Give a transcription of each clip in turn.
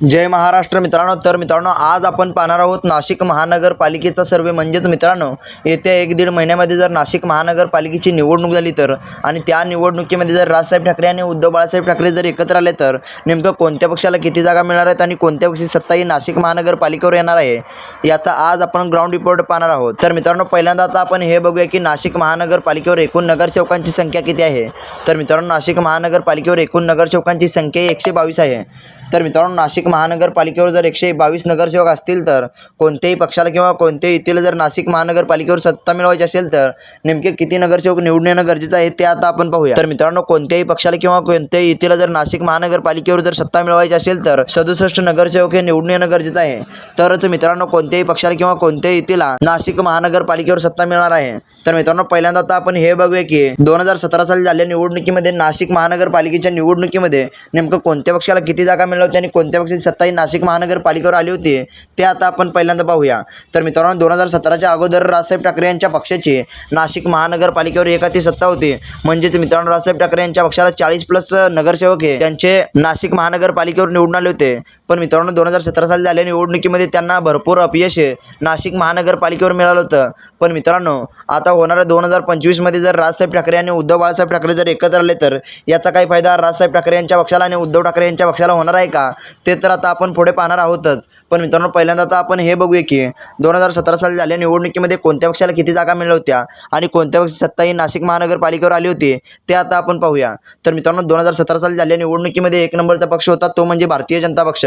जय महाराष्ट्र मित्रांनो. तर मित्रांनो आज आपण पाहणार आहोत नाशिक महानगरपालिकेचा सर्वे. म्हणजेच मित्रांनो येत्या एक दीड महिन्यामध्ये जर नाशिक महानगरपालिकेची निवडणूक झाली तर आणि त्या निवडणुकीमध्ये जर राजसाहेब ठाकरे आणि उद्धव बाळासाहेब ठाकरे जर एकत्र आले तर नेमकं कोणत्या पक्षाला किती जागा मिळणार आहेत आणि कोणत्या पक्षी सत्ता ही नाशिक महानगरपालिकेवर येणार आहे याचा आज आपण ग्राउंड रिपोर्ट पाहणार आहोत. तर मित्रांनो पहिल्यांदा आता आपण हे बघूया की नाशिक महानगरपालिकेवर एकूण नगरसेवकांची संख्या किती आहे? तर मित्रांनो नाशिक महानगरपालिकेवर एकूण नगरसेवकांची संख्या एकशे बावीस आहे. तर मित्रांनो नाशिक महानगरपालिकेवर जर एकशे बावीस नगरसेवक असतील तर कोणत्याही पक्षाला किंवा कोणत्याही युतीला जर नाशिक महानगरपालिकेवर सत्ता मिळवायची असेल तर नेमके किती नगरसेवक निवडून येणं गरजेचं आहे ते आता आपण पाहूया. तर मित्रांनो कोणत्याही पक्षाला किंवा कोणत्याही युतीला जर नाशिक महानगरपालिकेवर जर सत्ता मिळवायची असेल तर सदुसष्ट नगरसेवक हे निवडून येणं गरजेचं आहे. तरच मित्रांनो कोणत्याही पक्षाला किंवा कोणत्याही युतीला नाशिक महानगरपालिकेवर सत्ता मिळणार आहे. तर मित्रांनो पहिल्यांदा आता आपण हे बघूया की दोन हजार सतरा साली झालेल्या निवडणुकीमध्ये नाशिक महानगरपालिकेच्या निवडणुकीमध्ये नेमकं कोणत्या पक्षाला किती जागा मिळाल्या मिळवते आणि कोणत्या पक्षाची सत्ता ही नाशिक महानगरपालिकेवर आली होती ते आता आपण पहिल्यांदा पाहूया. तर मित्रांनो दोन हजार सतराच्या अगोदर राजसाहेब ठाकरे यांच्या पक्षाची नाशिक महानगरपालिकेवर एकाती सत्ता होती. म्हणजेच मित्रांनो राजसाहेब ठाकरे यांच्या पक्षाला चाळीस प्लस नगरसेवक हे त्यांचे नाशिक महानगरपालिकेवर निवडून आले होते. पण मित्रांनो दोन हजार सतरा साली झालेल्या निवडणुकीमध्ये त्यांना भरपूर अपयश नाशिक महानगरपालिकेवर मिळालं होतं. पण मित्रांनो आता होणाऱ्या दोन हजार पंचवीसमध्ये जर राजसाहेब ठाकरे आणि उद्धव बाळासाहेब ठाकरे जर एकत्र आले तर याचा काही फायदा राजसाहेब ठाकरे यांच्या पक्षाला आणि उद्धव ठाकरे यांच्या पक्षाला होणार आहे का? ते तर आता आपण पुढे पाहणार आहोतच. पण मित्रांनो पहिल्यांदा आता आपण हे बघूया की दोन हजार सतरा साली झालेल्या निवडणुकीमध्ये कोणत्या पक्षाला किती जागा मिळाल्या होत्या? आणि कोणत्या पक्षाची सत्ता ही नाशिक महानगरपालिकेवर आली होती? ते आता आपण पाहूया. तर मित्रांनो दोन हजार सतरा साली झालेल्या निवडणुकीमध्ये एक नंबरचा पक्ष होता तो म्हणजे भारतीय जनता पक्ष.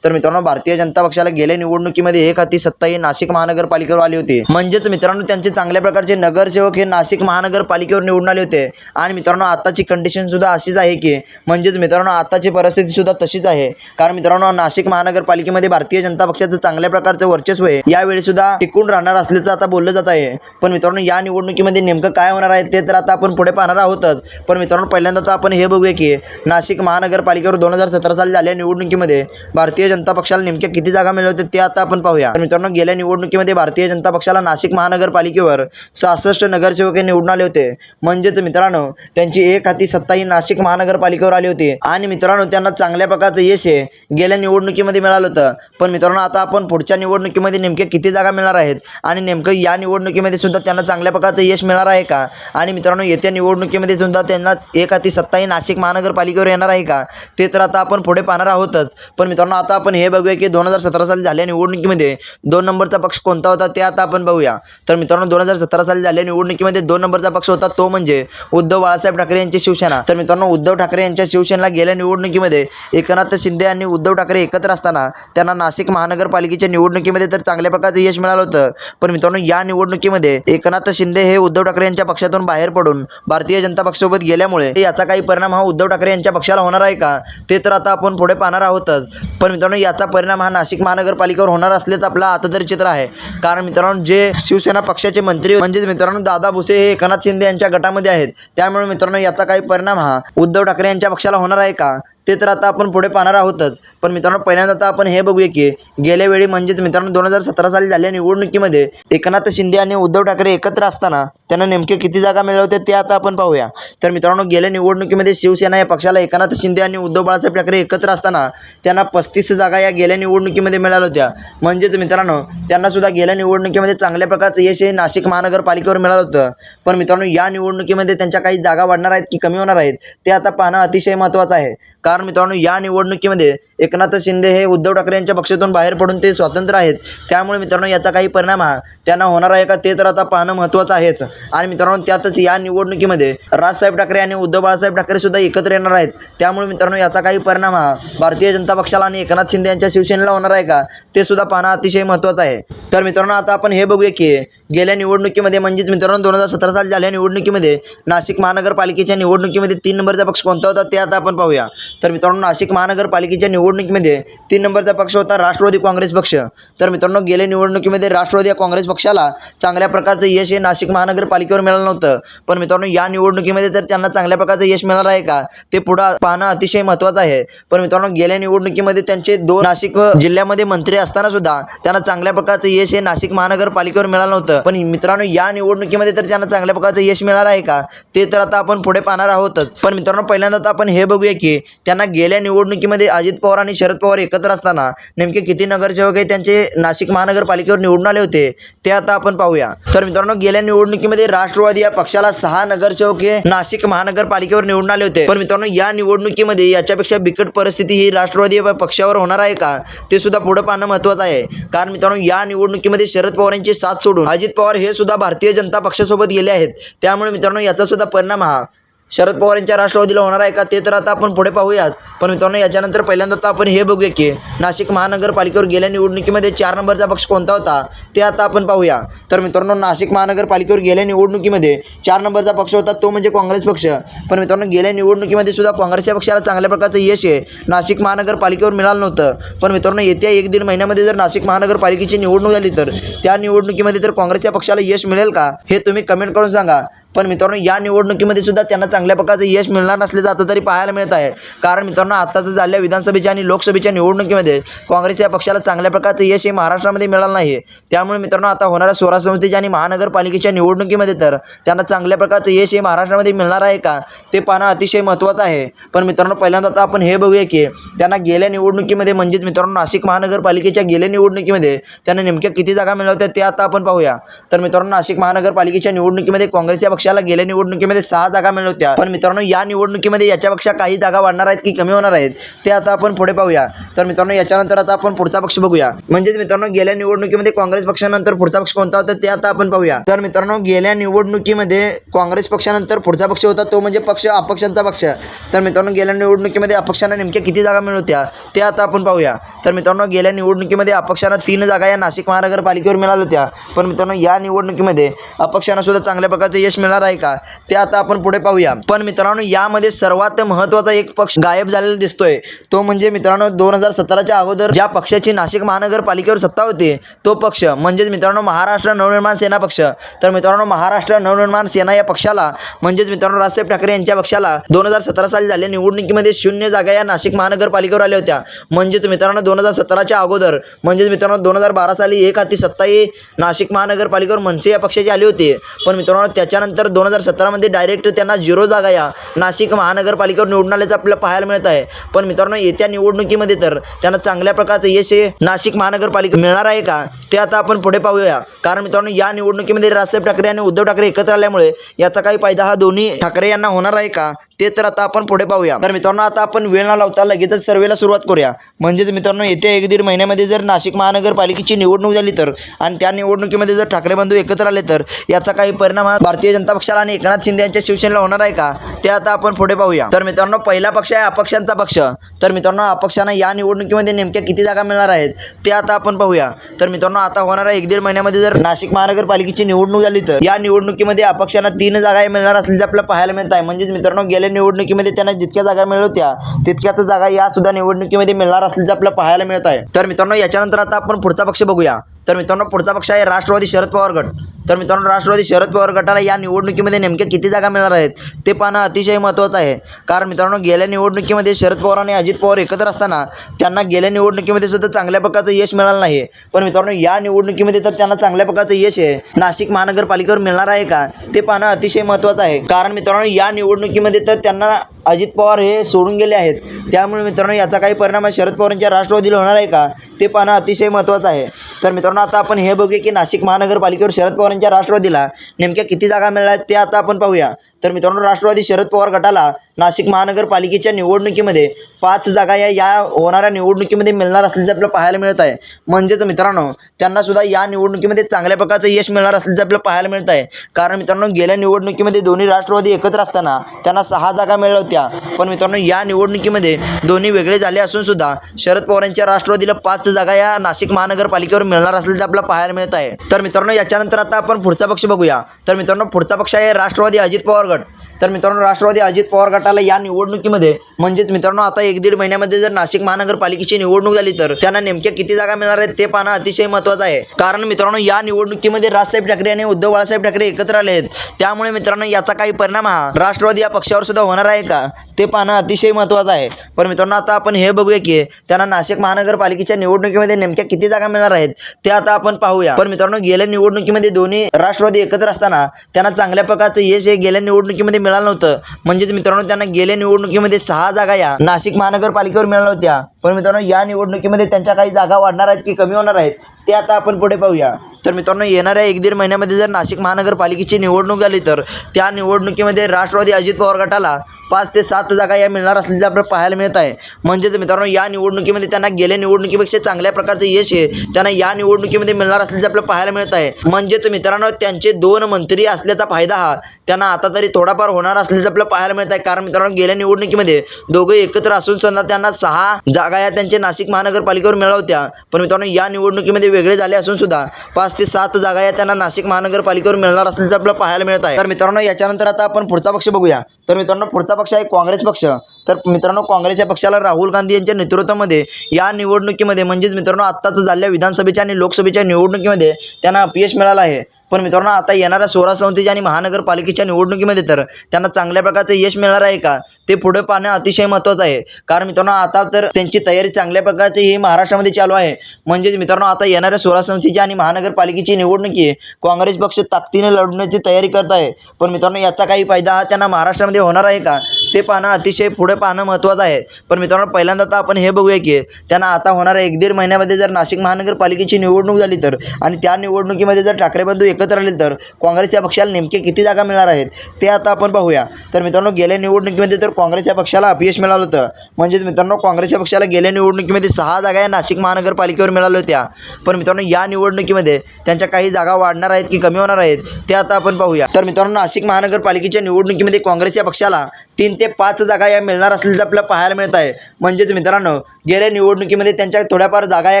तर मित्रांनो भारतीय जनता पक्षाला गेल्या निवडणुकीमध्ये एक हाती सत्ता ही नाशिक महानगरपालिकेवर आली होती. म्हणजेच मित्रांनो त्यांचे चांगल्या प्रकारचे नगरसेवक हे नाशिक महानगरपालिकेवर निवडून आले होते. आणि मित्रांनो आताची कंडिशन सुद्धा अशीच आहे की म्हणजेच मित्रांनो आताची परिस्थिती सुद्धा तशीच आहे. कारण मित्रांनो नाशिक महानगरपालिकेमध्ये भारतीय जनता पक्षाचं चांगल्या प्रकारचं वर्चस्व आहे. यावेळी सुद्धा टिकून राहणार असल्याचं आता बोललं जात आहे. पण मित्रांनो या निवडणुकीमध्ये नेमकं काय होणार आहे ते तर आता आपण पुढे पाहणार आहोतच. पण मित्रांनो पहिल्यांदा तर आपण हे बघूया की नाशिक महानगरपालिकेवर दोन हजार सतरा साली झालेल्या निवडणुकीमध्ये भारतीय जनता पक्षाला नेमक्या किती जागा मिळाल्या होत्या ते आता आपण पाहूया. तर मित्रांनो गेल्या निवडणुकीमध्ये भारतीय जनता पक्षाला नाशिक महानगरपालिकेवर सहासष्ट नगरसेवक हे निवडून आले होते. म्हणजेच मित्रांनो त्यांची एक हाती सत्ता ही नाशिक महानगरपालिकेवर आली होती. आणि मित्रांनो त्यांना चांगल्या प्रकारचं यश हे गेल्या निवडणुकीमध्ये मिळालं होतं. पण मित्रांनो आता आपण पुढच्या निवडणुकीमध्ये नेमके किती जागा मिळणार आहेत? आणि नेमकं या निवडणुकीमध्ये सुद्धा त्यांना चांगल्या प्रकारचं यश मिळणार आहे का? आणि मित्रांनो येत्या निवडणुकीमध्ये सुद्धा त्यांना एक हाती सत्ता ही नाशिक महानगरपालिकेवर येणार आहे का? ते तर आता आपण पुढे पाहणार आहोतच. पण मित्रांनो आता आपण हे बघूया की दोन हजार सतरा साली झालेल्या निवडणुकीमध्ये दोन नंबरचा पक्ष कोणता होता ते आता आपण बघूया. तर मित्रांनो दोन हजार सतरा साली झालेल्या निवडणुकीमध्ये दोन नंबरचा पक्ष होता तो म्हणजे उद्धव बाळासाहेब ठाकरे यांची शिवसेना. तर मित्रांनो उद्धव ठाकरे यांच्या शिवसेनेला गेल्या निवडणुकीमध्ये एकनाथ शिंदे आणि उद्धव ठाकरे एकत्र असताना त्यांना नाशिक महानगरपालिकेच्या निवडणुकीमध्ये तर चांगल्या प्रकारचं यश मिळालं होतं. पण मित्रांनो या निवडणुकीमध्ये एकनाथ शिंदे हे उद्धव ठाकरे यांच्या पक्षातून बाहेर पडून भारतीय जनता पक्षासोबत गेल्यामुळे याचा काही परिणाम हा उद्धव ठाकरे यांच्या पक्षाला होणार आहे का? ते तर आता आपण पुढे पाहणार आहोतच. पण मित्रांनो याचा परिणाम हा नाशिक महानगरपालिकेवर होणार असल्याचं आपलं आता तरी चित्र आहे. कारण मित्रांनो जे शिवसेना पक्षाचे मंत्री म्हणजेच मित्रांनो दादा भुसे हे एकनाथ शिंदे यांच्या गटामध्ये आहेत. त्यामुळे मित्रांनो याचा काही परिणाम हा उद्धव ठाकरे यांच्या पक्षाला होणार आहे का? ते तर आता आपण पुढे पाहणार आहोतच. पण मित्रांनो पहिल्यांदा आता आपण हे बघूया की गेल्या वेळी म्हणजेच मित्रांनो दोन हजार सतरा साली झालेल्या निवडणुकीमध्ये एकनाथ शिंदे आणि उद्धव ठाकरे एकत्र असताना त्यांना नेमके किती जागा मिळाल्या होत्या ते आता आपण पाहूया. तर मित्रांनो गेल्या निवडणुकीमध्ये शिवसेना या पक्षाला एकनाथ शिंदे आणि उद्धव बाळासाहेब ठाकरे एकत्र असताना त्यांना पस्तीस जागा या गेल्या निवडणुकीमध्ये मिळाल्या होत्या. म्हणजेच मित्रांनो त्यांना सुद्धा गेल्या निवडणुकीमध्ये चांगल्या प्रकारचं यश हे नाशिक महानगरपालिकेवर मिळालं होतं. पण मित्रांनो या निवडणुकीमध्ये त्यांच्या काही जागा वाढणार आहेत की कमी होणार आहेत ते आता पाहणं अतिशय महत्त्वाचं आहे. कारण मित्रांनो या निवडणुकीमध्ये एकनाथ शिंदे हे उद्धव ठाकरे यांच्या पक्षातून बाहेर पडून ते स्वतंत्र आहेत. त्यामुळे मित्रांनो याचा काही परिणाम हा त्यांना होणार आहे का ते तर आता पाहणं महत्त्वाचं आहेच. आणि मित्रांनो त्यातच या निवडणुकीमध्ये राजसाहेब ठाकरे आणि उद्धव बाळासाहेब ठाकरे सुद्धा एकत्र येणार आहेत. त्यामुळे मित्रांनो याचा काही परिणाम हा भारतीय जनता पक्षाला आणि एकनाथ शिंदे यांच्या शिवसेनेला होणार आहे का ते सुद्धा पाहणं अतिशय महत्त्वाचं आहे. तर मित्रांनो आता आपण हे बघूया की गेल्या निवडणुकीमध्ये म्हणजेच मित्रांनो दोन हजार सतरा साल झाल्या निवडणुकीमध्ये नाशिक महानगरपालिकेच्या निवडणुकीमध्ये तीन नंबरचा पक्ष कोणता होता ते आता आपण पाहूया. तर मित्रांनो नाशिक महानगरपालिकेच्या निवडणुकीमध्ये तीन नंबरचा पक्ष होता राष्ट्रवादी काँग्रेस पक्ष. तर मित्रांनो गेल्या निवडणुकीमध्ये राष्ट्रवादी या काँग्रेस पक्षाला चांगल्या प्रकारचं यश हे नाशिक महानगरपालिकेवर मिळालं नव्हतं. पण मित्रांनो या निवडणुकीमध्ये तर त्यांना चांगल्या प्रकारचं यश मिळणार आहे का ते पुढं पाहणं अतिशय महत्त्वाचं आहे. पण मित्रांनो गेल्या निवडणुकीमध्ये त्यांचे दोन नाशिक जिल्ह्यामध्ये मंत्री असताना सुद्धा त्यांना चांगल्या प्रकारचं यश हे नाशिक महानगरपालिकेवर मिळालं नव्हतं. पण मित्रांनो या निवडणुकीमध्ये तर त्यांना चांगल्या प्रकारचं यश मिळालं आहे का ते तर आता आपण पुढे पाहणार आहोतच. पण मित्रांनो पहिल्यांदा तर आपण हे बघूया की त्यांना त्यांना गेल्या निवडणुकीमध्ये अजित पवार आणि शरद पवार एकत्र असताना नेमके किती नगरसेवक हे त्यांचे नाशिक महानगरपालिकेवर निवडून आले होते ते आता आपण पाहूया. तर मित्रांनो गेल्या निवडणुकीमध्ये राष्ट्रवादी या पक्षाला सहा नगरसेवक हे नाशिक महानगरपालिकेवर निवडून आले होते. पण मित्रांनो या निवडणुकीमध्ये याच्यापेक्षा बिकट परिस्थिती ही राष्ट्रवादी पक्षावर होणार आहे का ते सुद्धा पुढे पाहणं महत्वाचं आहे. कारण मित्रांनो या निवडणुकीमध्ये शरद पवार यांची साथ सोडून अजित पवार हे सुद्धा भारतीय जनता पक्षासोबत गेले आहेत. त्यामुळे मित्रांनो याचा सुद्धा परिणाम हा शरद पवार यांच्या राष्ट्रवादीला होणार आहे का ते तर आता आपण पुढे पाहूयाच. पण मित्रांनो याच्यानंतर पहिल्यांदा तर आपण हे बघूया की नाशिक महानगरपालिकेवर गेल्या निवडणुकीमध्ये चार नंबरचा पक्ष कोणता होता ते आता आपण पाहूया. तर मित्रांनो नाशिक महानगरपालिकेवर गेल्या निवडणुकीमध्ये चार नंबरचा पक्ष होता तो म्हणजे काँग्रेस पक्ष. पण मित्रांनो गेल्या निवडणुकीमध्ये सुद्धा काँग्रेसच्या पक्षाला चांगल्या प्रकारचं यश आहे नाशिक महानगरपालिकेवर मिळालं नव्हतं. पण मित्रांनो येत्या एक दीड महिन्यामध्ये जर नाशिक महानगरपालिकेची निवडणूक झाली तर त्या निवडणुकीमध्ये तर काँग्रेसच्या पक्षाला यश मिळेल का हे तुम्ही कमेंट करून सांगा. पण मित्रांनो या निवडणुकीमध्ये सुद्धा त्यांना चांगल्या प्रकारचं यश मिळणार नसल्याचं आता तरी पाहायला मिळत आहे. कारण मित्रांनो आत्ताच झालेल्या विधानसभेच्या आणि लोकसभेच्या निवडणुकीमध्ये काँग्रेस या पक्षाला चांगल्या प्रकारचं यश हे महाराष्ट्रामध्ये मिळालं नाही त्यामुळे मित्रांनो आता होणाऱ्या स्वराज संस्थेच्या आणि महानगरपालिकेच्या निवडणुकीमध्ये तर त्यांना चांगल्या प्रकारचं यश हे महाराष्ट्रामध्ये मिळणार आहे का? ते पाहणं अतिशय महत्त्वाचं आहे. पण मित्रांनो पहिल्यांदा आता आपण हे बघूया की त्यांना गेल्या निवडणुकीमध्ये म्हणजेच मित्रांनो नाशिक महानगरपालिकेच्या गेल्या निवडणुकीमध्ये त्यांना नेमक्या किती जागा मिळवत्या ते आता आपण पाहूया. तर मित्रांनो नाशिक महानगरपालिकेच्या निवडणुकीमध्ये काँग्रेस या पक्षाला गेल्या निवडणुकीमध्ये सहा जागा मिळवत्या होत्या. पण मित्रांनो या निवडणुकीमध्ये याच्यापेक्षा काही जागा वाढणार आहेत की कमी होणार आहेत ते आता आपण पुढे पाहूया. तर मित्रांनो याच्यानंतर आता आपण पुढचा पक्ष बघूया. म्हणजेच मित्रांनो गेल्या निवडणुकीमध्ये काँग्रेस पक्षानंतर पुढचा पक्ष कोणता होता ते आता आपण पाहूया. तर मित्रांनो गेल्या निवडणुकीमध्ये काँग्रेस पक्षानंतर पुढचा पक्ष होता तो म्हणजे पक्ष अपक्षांचा पक्ष. तर मित्रांनो गेल्या निवडणुकीमध्ये अपक्षांना नेमक्या किती जागा मिळत होत्या ते आता आपण पाहूया. तर मित्रांनो गेल्या निवडणुकीमध्ये अपक्षांना तीन जागा या नाशिक महानगरपालिकेवर मिळाल्या होत्या. पण मित्रांनो या निवडणुकीमध्ये अपक्षांना सुद्धा चांगल्या प्रकारचं यश मिळणार आहे का? ते आता आपण पुढे पाहूया. पण मित्रांनो यामध्ये सर्वात महत्त्वाचा एक पक्ष गायब झालेला दिसतोय. तो म्हणजे मित्रांनो दोन हजार सतराच्या अगोदर ज्या पक्षाची नाशिक महानगरपालिकेवर सत्ता होती तो पक्ष म्हणजेच मित्रांनो महाराष्ट्र नवनिर्माण सेना पक्ष. तर मित्रांनो महाराष्ट्र नवनिर्माण सेना या पक्षाला म्हणजेच मित्रांनो राजसाहेब ठाकरे यांच्या पक्षाला दोन हजार सतरा साली झालेल्या निवडणुकीमध्ये शून्य जागा या नाशिक महानगरपालिकेवर आल्या होत्या. म्हणजेच मित्रांनो दोन हजार सतराच्या अगोदर म्हणजेच मित्रांनो दोन हजार बारा साली एक हाती सत्ता ही नाशिक महानगरपालिकेवर मनसे या पक्षाची आली होती. पण मित्रांनो त्याच्यानंतर दोन हजार सतरामध्ये डायरेक्ट त्यांना झिरो जागा या. नाशिक महानगरपालिकेवर निवडून आल्याचं आपल्याला पाहायला मिळत आहे. पण मित्रांनो येत्या निवडणुकीमध्ये तर त्यांना चांगल्या प्रकारचं यश हे नाशिक महानगरपालिका मिळणार आहे का? ते आता आपण पुढे पाहूया. कारण मित्रांनो या निवडणुकीमध्ये राजसाहेब ठाकरे आणि उद्धव ठाकरे एकत्र आल्यामुळे याचा काही फायदा हा दोन्ही ठाकरे यांना होणार आहे का? ते तर आता आपण पुढे पाहूया. तर मित्रांनो आता आपण वेळ न लावता लगेचच सर्वेला सुरुवात करूया. म्हणजेच मित्रांनो येत्या एक दीड महिन्यामध्ये जर नाशिक महानगरपालिकेची निवडणूक झाली तर आणि त्या निवडणुकीमध्ये जर ठाकरे बंधू एकत्र आले तर याचा काही परिणाम हा भारतीय जनता पक्षाला आणि एकनाथ शिंदे यांच्या शिवसेनेला होणार आहे का? ते आता आपण पुढे पाहूया. तर मित्रांनो पहिला पक्ष आहे अपक्षांचा पक्ष. तर मित्रांनो अपक्षांना या निवडणुकीमध्ये नेमक्या किती जागा मिळणार आहेत ते आता आपण पाहूया. तर मित्रांनो आता होणाऱ्या एक दीड महिन्यामध्ये जर नाशिक महानगरपालिकेची निवडणूक झाली तर या निवडणुकीमध्ये अपक्षांना तीन जागा मिळणार असल्याचे आपल्याला पाहायला मिळत आहे. म्हणजेच मित्रांनो गेले गेल्या निवडणुकीमध्ये त्यांना जितक्या जागा मिळत होत्या तितक्याच जागा या सुद्धा निवडणुकीमध्ये मिळणार असल्याचं आपल्याला पाहायला मिळत आहे. तर मित्रांनो याच्यानंतर आता आपण पुढचा पक्ष बघूया. तर मित्रांनो पुढचा पक्ष आहे राष्ट्रवादी शरद पवार गट. तर मित्रांनो राष्ट्रवादी शरद पवार गटाला या निवडणुकीमध्ये नेमक्या किती जागा मिळणार आहेत ते पाहणं अतिशय महत्त्वाचं आहे. कारण मित्रांनो गेल्या निवडणुकीमध्ये शरद पवार आणि अजित पवार एकत्र असताना त्यांना गेल्या निवडणुकीमध्ये सुद्धा चांगल्या प्रकारचं यश मिळालं नाही. पण मित्रांनो या निवडणुकीमध्ये तर त्यांना चांगल्या प्रकारचं यश आहे. नाशिक महानगरपालिकेवर मिळणार आहे का ते पाहणं अतिशय महत्त्वाचं आहे. कारण मित्रांनो या निवडणुकीमध्ये तर त्यांना अजित पवार हे सोडून गेले आहेत. त्यामुळे मित्रांनो याचा काही परिणाम शरद पवारांच्या राष्ट्रवादीला होणार आहे का? ते पाहणं अतिशय महत्त्वाचं आहे. तर मित्रांनो आता आपण हे बघूया की नाशिक महानगरपालिकेवर शरद पवारांच्या राष्ट्रवादीला नेमक्या किती जागा मिळाल्या आहेत ते आता आपण पाहूया. तर मित्रांनो राष्ट्रवादी शरद पवार गटाला नाशिक महानगरपालिकेच्या निवडणुकीमध्ये पाच जागा या या होणाऱ्या निवडणुकीमध्ये मिळणार असल्याचं आपल्याला पाहायला मिळत आहे. म्हणजेच मित्रांनो त्यांनासुद्धा या निवडणुकीमध्ये चांगल्या प्रकारचं यश मिळणार असल्याचं आपल्याला पाहायला मिळत आहे. कारण मित्रांनो गेल्या निवडणुकीमध्ये दोन्ही राष्ट्रवादी एकत्र असताना त्यांना सहा जागा मिळल्या होत्या. पण मित्रांनो या निवडणुकीमध्ये दोन्ही वेगळे झाले असूनसुद्धा शरद पवारांच्या राष्ट्रवादीला पाच जागा या नाशिक महानगरपालिकेवर मिळणार असल्याचं आपल्याला पाहायला मिळत आहे. तर मित्रांनो याच्यानंतर आता आपण पुढचा पक्ष बघूया. तर मित्रांनो पुढचा पक्ष आहे राष्ट्रवादी अजित पवार गट. तर मित्रांनो राष्ट्रवादी अजित पवार गटाला या निवडणुकीमध्ये म्हणजेच मित्रांनो आता एक दीड महिन्यामध्ये जर नाशिक महानगरपालिकेची निवडणूक झाली तर त्यांना नेमक्या किती जागा मिळणार आहेत ते पाहणं अतिशय महत्त्वाचं आहे. कारण मित्रांनो या निवडणुकीमध्ये राजसाहेब ठाकरे आणि उद्धव बाळासाहेब ठाकरे एकत्र आले आहेत. त्यामुळे मित्रांनो याचा काही परिणाम हा राष्ट्रवादी या पक्षावर सुद्धा होणार आहे का? का ते पाहणं अतिशय महत्त्वाचं आहे. पण मित्रांनो आता आपण हे बघूया की त्यांना नाशिक महानगरपालिकेच्या निवडणुकीमध्ये नेमक्या किती जागा मिळणार आहेत ते आता आपण पाहूया. पण मित्रांनो गेल्या निवडणुकीमध्ये दोन्ही राष्ट्रवादी एकत्र असताना त्यांना चांगल्या प्रकारचं यश हे गेल्या निवडणुकीमध्ये मिळालं नव्हतं. म्हणजेच मित्रांनो त्यांना गेल्या निवडणुकीमध्ये सहा जागा या नाशिक महानगरपालिकेवर मिळाल्या होत्या. पण मित्रांनो या निवडणुकीमध्ये त्यांच्या काही जागा वाढणार आहेत की कमी होणार आहेत ते आता आपण पुढे पाहूया. तर मित्रांनो येणाऱ्या एक दीड महिन्यामध्ये जर नाशिक महानगरपालिकेची निवडणूक झाली तर त्या निवडणुकीमध्ये राष्ट्रवादी अजित पवार गटाला पाच ते सात जागा या मिळणार असल्याचे आपल्याला पाहायला मिळत आहे. म्हणजेच मित्रांनो या निवडणुकीमध्ये त्यांना गेल्या निवडणुकीपेक्षा चांगल्या प्रकारचं यश आहे त्यांना या निवडणुकीमध्ये मिळणार असल्याचे आपल्याला पाहायला मिळत आहे. म्हणजेच मित्रांनो त्यांचे दोन मंत्री असल्याचा फायदा हा त्यांना आता तरी थोडाफार होणार असल्याचं आपल्याला पाहायला मिळत आहे. कारण मित्रांनो गेल्या निवडणुकीमध्ये दोघं एकत्र असून सुद्धा त्यांना सहा जागा या त्यांच्या नाशिक महानगरपालिकेवर मिळाल्या होत्या. पण मित्रांनो या निवडणुकीमध्ये वेगळे झाले असून सुद्धा पाच ते सात जागा या त्यांना नाशिक महानगरपालिकेवर मिळणार असल्याचं आपल्याला पाहायला मिळत आहे. तर मित्रांनो याच्यानंतर आता आपण पुढचा पक्ष बघूया. तर मित्रांनो पुढचा पक्ष आहे काँग्रेस पक्ष. तर मित्रांनो काँग्रेस या पक्षाला राहुल गांधी यांच्या नेतृत्वामध्ये या निवडणुकीमध्ये म्हणजेच मित्रांनो आत्ताच झालेल्या विधानसभेच्या आणि लोकसभेच्या निवडणुकीमध्ये त्यांना अपयश मिळालं आहे. पण मित्रांनो आता येणाऱ्या सोळा संस्थेच्या आणि महानगरपालिकेच्या निवडणुकीमध्ये तर त्यांना चांगल्या प्रकारचं यश मिळणार आहे का? ते पुढे पाहणं अतिशय महत्त्वाचं आहे. कारण मित्रांनो आता तर त्यांची तयारी चांगल्या प्रकारची ही महाराष्ट्रामध्ये चालू आहे. म्हणजेच मित्रांनो आता येणाऱ्या सोळा संस्थेची आणि महानगरपालिकेची निवडणुकी काँग्रेस पक्ष ताकदीने लढण्याची तयारी करत आहे. पण मित्रांनो याचा काही फायदा हा त्यांना महाराष्ट्रामध्ये होणार आहे का? ते पाहणं अतिशय पुढे पाहणं महत्त्वाचं आहे. पण मित्रांनो पहिल्यांदा तर आपण हे बघूया की त्यांना आता होणाऱ्या एक दीड महिन्यामध्ये जर नाशिक महानगरपालिकेची निवडणूक झाली तर आणि त्या निवडणुकीमध्ये जर ठाकरे बंधू एकत्र आले तर काँग्रेस या पक्षाला नेमके किती जागा मिळणार आहेत ते आता आपण पाहूया. तर मित्रांनो गेल्या निवडणुकीमध्ये तर काँग्रेस या पक्षाला अपयश मिळालं होतं. म्हणजेच मित्रांनो काँग्रेस या पक्षाला गेल्या निवडणुकीमध्ये सहा जागा या नाशिक महानगरपालिकेवर मिळाल्या होत्या. पण मित्रांनो या निवडणुकीमध्ये त्यांच्या काही जागा वाढणार आहेत की कमी होणार आहेत ते आता आपण पाहूया. तर मित्रांनो नाशिक महानगरपालिकेच्या निवडणुकीमध्ये काँग्रेस या पक्षाला तीन ते पाच जागा या मिळणार असल्याचं आपल्याला पाहायला मिळत आहे. म्हणजेच मित्रांनो गेल्या निवडणुकीमध्ये त्यांच्या थोड्याफार जागा या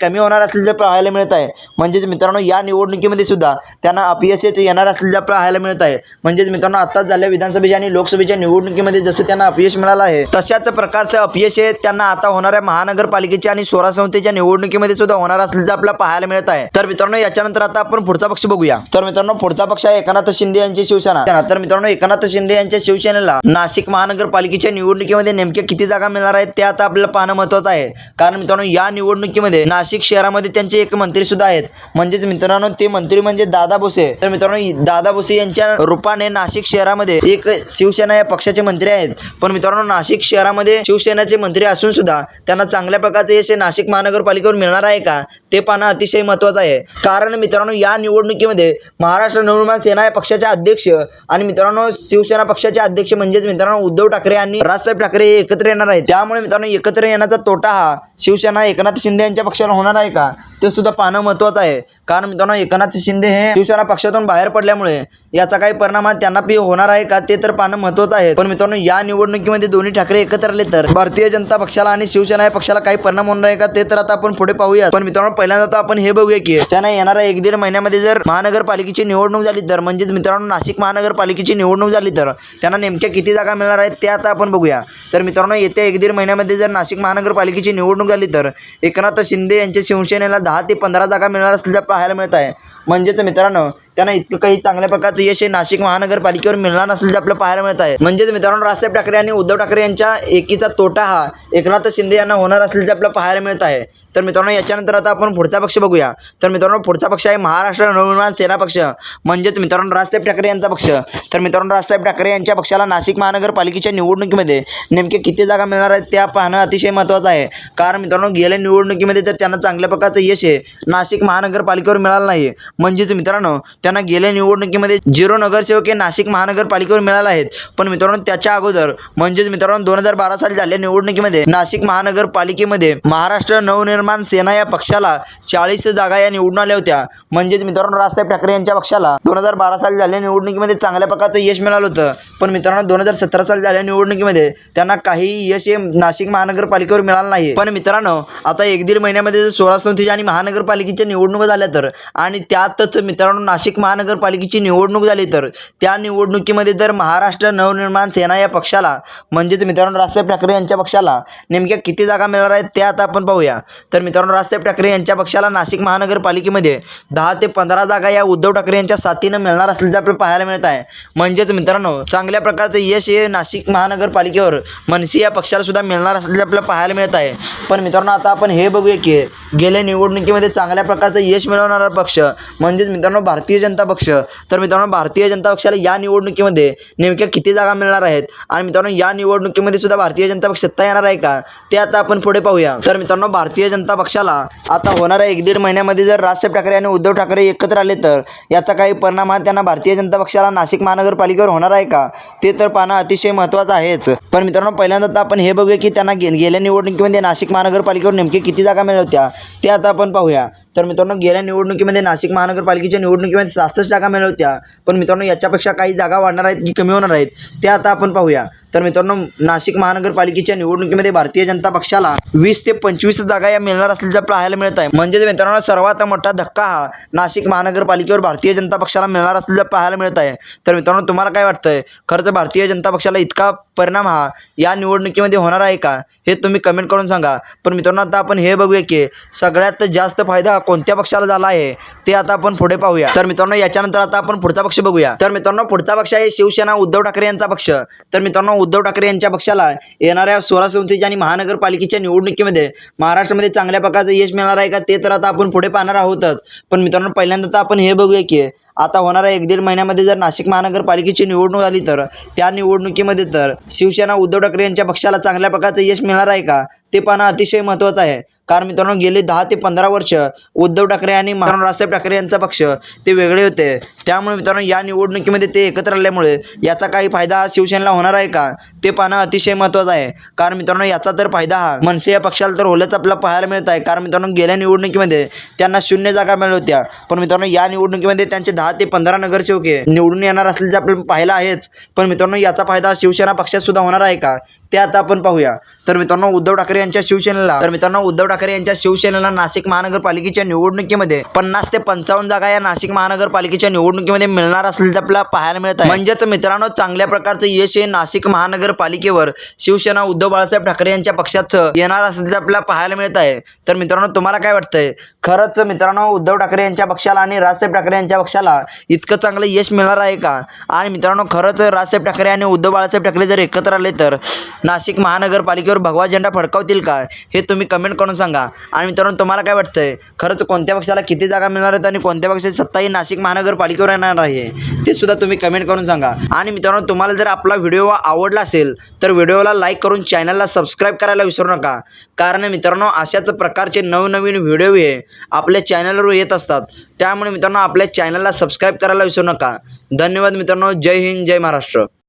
कमी होणार असल्याचं पाहायला मिळत आहे. म्हणजेच मित्रांनो या निवडणुकीमध्ये सुद्धा त्यांना अपयशच येणार असल्याचं आपल्याला पाहायला मिळत आहे. म्हणजेच मित्रांनो आत्ताच झाल्या विधानसभेच्या आणि लोकसभेच्या निवडणुकीमध्ये जसं त्यांना अपयश मिळालं आहे तशाच प्रकारचं अपयश हे त्यांना आता होणाऱ्या महानगरपालिकेच्या आणि स्वरा संस्थेच्या निवडणुकीमध्ये सुद्धा होणार असल्याचं आपल्याला पाहायला मिळत आहे. तर मित्रांनो याच्यानंतर आता आपण पुढचा पक्ष बघूया. तर मित्रांनो पुढचा पक्ष आहे एकनाथ शिंदे यांची शिवसेना. तर मित्रांनो एकनाथ शिंदे यांच्या शिवसेनेला नाशिक महानगरपालिकेच्या निवडणुकीमध्ये नेमक्या किती जागा मिळणार आहेत ते आता आपल्याला पाहणं महत्त्वाचं आहे. कारण मित्रांनो या निवडणुकीमध्ये नाशिक शहरामध्ये त्यांचे एक मंत्री सुद्धा आहेत. म्हणजेच मित्रांनो ते मंत्री म्हणजे दादा भुसे. तर मित्रांनो दादा भुसे यांच्या रूपाने नाशिक शहरामध्ये एक शिवसेना या पक्षाचे मंत्री आहेत. पण मित्रांनो नाशिक शहरामध्ये शिवसेनाचे मंत्री असून सुद्धा त्यांना चांगल्या प्रकारचे यश नाशिक महानगरपालिकेवर मिळणार आहे का? ते पाहणं अतिशय महत्त्वाचं आहे. कारण मित्रांनो या निवडणुकीमध्ये महाराष्ट्र नवनिर्माण सेना या पक्षाचे अध्यक्ष आणि मित्रांनो शिवसेना पक्षाचे अध्यक्ष म्हणजेच मित्रांनो उद्धव ठाकरे आणि राजसाहेब ठाकरे हे एकत्र येणार आहेत. त्यामुळे मित्रांनो एकत्र येण्याचा तोटा हा शिवसेना एकनाथ शिंदे यांच्या पक्षाला होणार आहे का? ते सुद्धा पाहणं महत्वाचं आहे. कारण मित्रांनो एकनाथ शिंदे हे शिवसेना पक्षातून बाहेर पडल्यामुळे याचा काही परिणाम हा त्यांना बी होणार आहे का ते तर पाहणं महत्त्वाचं आहे. पण मित्रांनो या निवडणुकीमध्ये दोन्ही ठाकरे एकत्र आले तर भारतीय जनता पक्षाला आणि शिवसेना या पक्षाला काही परिणाम होणार आहे का ते तर आता आपण पुढे पाहूया पण मित्रांनो पहिल्यांदा तर आपण हे बघूया की त्यांना येणाऱ्या एक दीड महिन्यामध्ये जर महानगरपालिकेची निवडणूक झाली तर म्हणजेच मित्रांनो नाशिक महानगरपालिकेची निवडणूक झाली तर त्यांना नेमक्या किती जागा मिळणार आहेत ते आता आपण बघूया. तर मित्रांनो येत्या एक दीड महिन्यामध्ये जर नाशिक महानगरपालिकेची निवडणूक झाली तर एकनाथ शिंदे यांच्या शिवसेनेला दहा ते पंधरा जागा मिळणार असल्याचं पाहायला मिळत आहे. म्हणजेच मित्रांनो त्यांना इतकं काही चांगल्या प्रकारचं यश हे नाशिक महानगरपालिकेवर मिळणार असल्याचे आपल्याला पाहायला मिळत आहे. म्हणजेच मित्रांनो राजसाहेब ठाकरे आणि उद्धव ठाकरे यांच्या एकीचा तोटा हा एकनाथ शिंदे यांना होणार असल्याचे आपल्याला पाहायला मिळत आहे. तर मित्रांनो याच्यानंतर आता आपण पुढचा पक्ष बघूया. तर मित्रांनो पुढचा पक्ष आहे महाराष्ट्र नवनिर्माण सेना पक्ष. म्हणजेच मित्रांनो राजसाहेब ठाकरे यांचा पक्ष. तर मित्रांनो राजसाहेब ठाकरे यांच्या पक्षाला नाशिक महानगरपालिकेच्या निवडणुकीमध्ये नेमके किती जागा मिळणार आहेत त्या पाहणं अतिशय महत्त्वाचं आहे. कारण मित्रांनो गेल्या निवडणुकीमध्ये तर त्यांना चांगल्या प्रकारचं यश आहे नाशिक महानगरपालिकेवर मिळालं नाही. म्हणजेच मित्रांनो त्यांना गेल्या निवडणुकीमध्ये झिरो नगरसेवके हे नाशिक महानगरपालिकेवर मिळाले आहेत. पण मित्रांनो त्याच्या अगोदर म्हणजेच मित्रांनो दोन हजार बारा साली झालेल्या निवडणुकीमध्ये नाशिक महानगरपालिकेमध्ये महाराष्ट्र नवनिर्माण सेना या पक्षाला चाळीस जागा या निवडून आल्या होत्या. म्हणजेच मित्रांनो राजसाहेब ठाकरे यांच्या पक्षाला दोन हजार बारा साली झालेल्या निवडणुकीमध्ये चांगल्या प्रकारचं यश मिळालं होतं. पण मित्रांनो दोन हजार सतरा साली झालेल्या निवडणुकीमध्ये त्यांना काही यश हे नाशिक महानगरपालिकेवर मिळालं नाही. पण मित्रांनो आता एक दीड महिन्यामध्ये जर सोळा संस्थेच्या आणि महानगरपालिकेच्या निवडणुका झाल्या तर आणि त्यातच मित्रांनो नाशिक महानगरपालिकेची निवडणूक निवडणूक झाली तर. त्या निवडणुकीमध्ये जर महाराष्ट्र नवनिर्माण सेना या पक्षाला म्हणजेच मित्रांनो राजसाहेब ठाकरे यांच्या पक्षाला नेमक्या किती जागा मिळणार आहेत त्या आता आपण पाहूया. तर मित्रांनो राजसाहेब ठाकरे यांच्या पक्षाला नाशिक महानगरपालिकेमध्ये दहा ते पंधरा जागा या उद्धव ठाकरे यांच्या साथीनं मिळणार असल्याचं आपल्याला पाहायला मिळत आहे. म्हणजेच मित्रांनो चांगल्या प्रकारचं यश हे नाशिक महानगरपालिकेवर मनसे या पक्षाला सुद्धा मिळणार असल्याचं आपल्याला पाहायला मिळत आहे. पण मित्रांनो आता आपण हे बघूया की गेल्या निवडणुकीमध्ये चांगल्या प्रकारचं यश मिळवणारा पक्ष म्हणजेच मित्रांनो भारतीय जनता पक्ष. तर मित्रांनो भारतीय जनता पक्षाला या निवडणुकीमध्ये नेमक्या किती जागा मिळणार आहेत? आणि मित्रांनो या निवडणुकीमध्ये सुद्धा भारतीय जनता पक्ष सत्ता येणार आहे का? ते आता आपण पुढे पाहूया. तर मित्रांनो भारतीय जनता पक्षाला आता होणाऱ्या एक दीड महिन्यामध्ये जर राजसाहेब ठाकरे आणि उद्धव ठाकरे एकत्र आले तर याचा काही परिणाम हा त्यांना भारतीय जनता पक्षाला नाशिक महानगरपालिकेवर होणार आहे का? ते तर पाहणं अतिशय महत्त्वाचं आहेच. पण मित्रांनो पहिल्यांदा आता आपण हे बघूया की त्यांना गे गेल्या निवडणुकीमध्ये नाशिक महानगरपालिकेवर नेमकी किती जागा मिळवत्या ते आता आपण पाहूया. तर मित्रांनो गेल्या निवडणुकीमध्ये नाशिक महानगरपालिकेच्या निवडणुकीमध्ये सहासष्ट जागा मिळवत्या पण मित्रांनो याच्यापेक्षा काही जागा वाढणार आहेत की कमी होणार आहेत ते आता आपण पाहूया. तर मित्रांनो नाशिक महानगरपालिकेच्या निवडणुकीमध्ये भारतीय जनता पक्षाला वीस ते पंचवीस जागा या मिळणार असल्याचं पाहायला मिळत आहे. म्हणजेच मित्रांनो सर्वात मोठा धक्का हा नाशिक महानगरपालिकेवर भारतीय जनता पक्षाला मिळणार असल्याचं पाहायला मिळत आहे. तर मित्रांनो तुम्हाला काय वाटतंय? खरंच भारतीय जनता पक्षाला इतका परिणाम हा या निवडणुकीमध्ये होणार आहे का? हे तुम्ही कमेंट करून सांगा. पण मित्रांनो आता आपण हे बघूया की सगळ्यात जास्त फायदा कोणत्या पक्षाला झाला आहे ते आता आपण पुढे पाहूया. तर मित्रांनो याच्यानंतर आता आपण पुढचा पक्ष बघूया. तर मित्रांनो पुढचा पक्ष आहे शिवसेना उद्धव ठाकरे यांचा पक्ष. तर मित्रांनो उद्धव ठाकरे यांच्या पक्षाला येणाऱ्या सोळा संस्थेच्या आणि महानगरपालिकेच्या निवडणुकीमध्ये महाराष्ट्रामध्ये चांगल्या प्रकारचं यश मिळणार आहे का ते तर आता आपण पुढे पाहणार आहोतच. पण मित्रांनो पहिल्यांदा तर आपण हे बघूया की आता होणाऱ्या एक दीड महिन्यामध्ये जर नाशिक महानगरपालिकेची निवडणूक झाली तर त्या निवडणुकीमध्ये तर शिवसेना उद्धव ठाकरे यांच्या पक्षाला चांगल्या प्रकारचं यश मिळणार आहे का? ते पाहणं अतिशय महत्त्वाचं आहे. कारण मित्रांनो गेले दहा ते पंधरा वर्ष उद्धव ठाकरे आणि मित्रांनो राजसाहेब ठाकरे यांचा पक्ष ते वेगळे होते. त्यामुळे मित्रांनो या निवडणुकीमध्ये ते एकत्र आल्यामुळे याचा काही फायदा शिवसेनेला होणार आहे का? ते पाहणं अतिशय महत्त्वाचं आहे. कारण मित्रांनो याचा तर फायदा हा मनसे या पक्षाला तर होलच आपल्याला पाहायला मिळत आहे. कारण मित्रांनो गेल्या निवडणुकीमध्ये त्यांना शून्य जागा मिळत होत्या. पण मित्रांनो या निवडणुकीमध्ये त्यांचे दहा ते पंधरा नगरसेवके निवडून येणार असल्याचे आपल्याला पाहायला आहेच. पण मित्रांनो याचा फायदा शिवसेना पक्षात सुद्धा होणार आहे का? ते आता आपण पाहूया. तर मित्रांनो उद्धव ठाकरे यांच्या शिवसेनेला तर मित्रांनो उद्धव ठाकरे ठाकरे यांच्या शिवसेनेला नाशिक महानगरपालिकेच्या निवडणुकीमध्ये पन्नास ते पंचावन्न जागा या नाशिक महानगरपालिकेच्या निवडणुकीमध्ये मिळणार असल्याचं आपल्याला पाहायला मिळत आहे. म्हणजेच मित्रांनो चांगल्या प्रकारचं यश हे नाशिक महानगरपालिकेवर शिवसेना उद्धव बाळासाहेब ठाकरे यांच्या पक्षाचं येणार असल्याचं आपल्याला पाहायला मिळत आहे. तर मित्रांनो तुम्हाला काय वाटतंय? खरंच मित्रांनो उद्धव ठाकरे यांच्या पक्षाला आणि राजसाहेब ठाकरे यांच्या पक्षाला इतकं चांगलं यश मिळणार आहे का? आणि मित्रांनो खरंच राजसाहेब ठाकरे आणि उद्धव बाळासाहेब ठाकरे जर एकत्र आले तर नाशिक महानगरपालिकेवर भगवा झेंडा फडकावतील का? हे तुम्ही कमेंट करून सांगा. सांगा. आणि मित्रांनो तुम्हाला काय वाटतंय? खरंच कोणत्या पक्षाला किती जागा मिळणार आहेत आणि कोणत्या पक्षाची सत्ता ही नाशिक महानगरपालिकेवर येणार आहे? ते सुद्धा तुम्ही कमेंट करून सांगा. आणि मित्रांनो तुम्हाला जर आपला व्हिडिओ आवडला असेल तर व्हिडिओला लाईक करून चॅनलला सबस्क्राईब करायला विसरू नका. कारण मित्रांनो अशाच प्रकारचे नवनवीन व्हिडिओ हे आपल्या चॅनलवर येत असतात. त्यामुळे मित्रांनो आपल्या चॅनलला सबस्क्राईब करायला विसरू नका. धन्यवाद मित्रांनो. जय हिंद जय महाराष्ट्र.